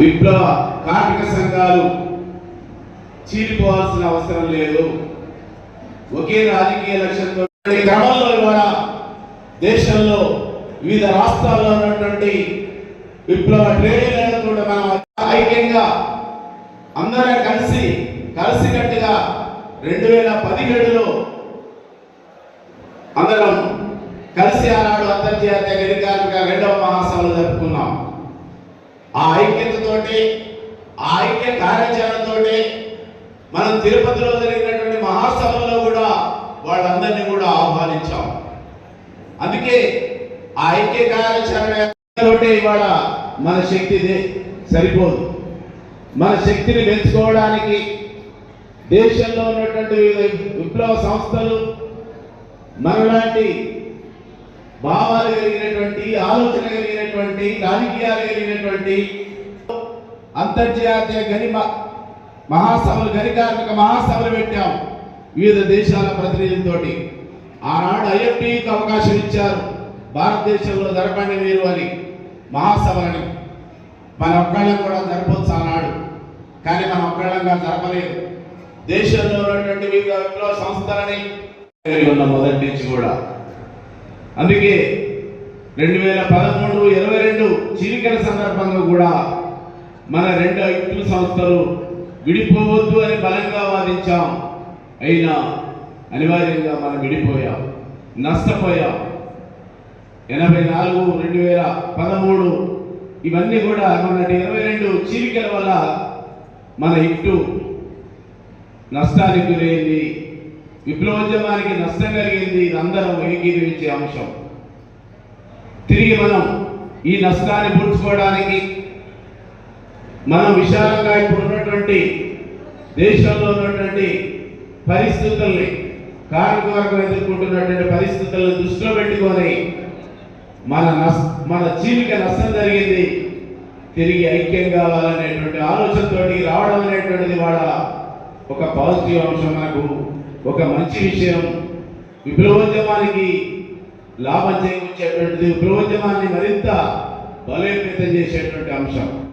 విప్లవ కార్మిక సంఘాలు చీలిపోవాల్సిన అవసరం లేదు. ఒకే రాజకీయ లక్ష్యంతో ఈ క్రమంలో ఇవాళ దేశంలో వివిధ రాష్ట్రాల్లో ఉన్నటువంటి విప్లవ ట్రేడీలను కూడా మనం ఐక్యంగా అందరం కలిసి కలిసికట్టుగా రెండు వేల పదిహేడులో అందరం కలిసి ఆనాడు అంతర్జాతీయ గడి రెండవ మహాసభలు జరుపుకున్నాం. ఆ ఐక్యతతోటి ఆ ఐక్య కార్యాచరణతోటి మనం తిరుపతిలో జరిగినటువంటి మహాసభలో కూడా వాళ్ళందరినీ ఆహ్వానించాం అందుకే ఆ ఐక్య కార్యాచరణ ఇవాళ మన శక్తి సరిపోదు. మన శక్తిని పెంచుకోవడానికి దేశంలో ఉన్నటువంటి వివిధ విప్లవ సంస్థలు మనలాంటి భావాలు కలిగినటువంటి ఆలోచన కలిగినటువంటి రాజకీయాలు కలిగినటువంటి అంతర్జాతీయ గని మహాసభలు గని కార్మిక మహాసభలు పెట్టాం వివిధ దేశాల ప్రతినిధులతోటి. ఆనాడు ఐఎఫ్టీకి అవకాశం ఇచ్చారు. భారతదేశంలో జరపండి మీరు అని మహాసభలని. మన ఒక్కళ్ళం కూడా జరపవచ్చు ఆనాడు. కానీ మనం ఒక్కళ్ళంగా జరపలేదు. దేశంలో ఉన్నటువంటి వివిధ విప్లవ సంస్థలని ఉన్న మొదటి నుంచి కూడా. అందుకే రెండు వేల పదమూడు ఇరవై రెండు చీలికల సందర్భంగా కూడా మన రెండు ఐక్యూ సంస్థలు విడిపోవద్దు అని బలంగా వాదించాం. అయినా అనివార్యంగా మనం విడిపోయాం నష్టపోయాం. ఎనభై నాలుగు రెండు వేల పదమూడు ఇవన్నీ కూడా మొన్నటి ఇరవై రెండు చీలికల వల్ల మన ఇటు నష్టానికి గురైంది విప్లవోద్యమానికి నష్టం కలిగింది ఇది అందరం ఏకీభవించే అంశం. తిరిగి మనం ఈ నష్టాన్ని పూడ్చుకోవడానికి మనం విశాలంగా ఇప్పుడు ఉన్నటువంటి దేశంలో ఉన్నటువంటి పరిస్థితుల్ని కార్మిక వర్గం ఎదుర్కొంటున్నటువంటి పరిస్థితులను దృష్టిలో పెట్టుకొని మన మన జీవిక నష్టం జరిగింది. తిరిగి ఐక్యం కావాలనేటువంటి ఆలోచనతోటి రావడం అనేటువంటిది వాళ్ళ ఒక పాజిటివ్ అంశం మనకు ఒక మంచి విషయం. విప్లవోద్యమానికి లాభం చేకూర్చేటువంటిది విప్లవోద్యమాన్ని మరింత బలోపేతం చేసేటువంటి అంశం.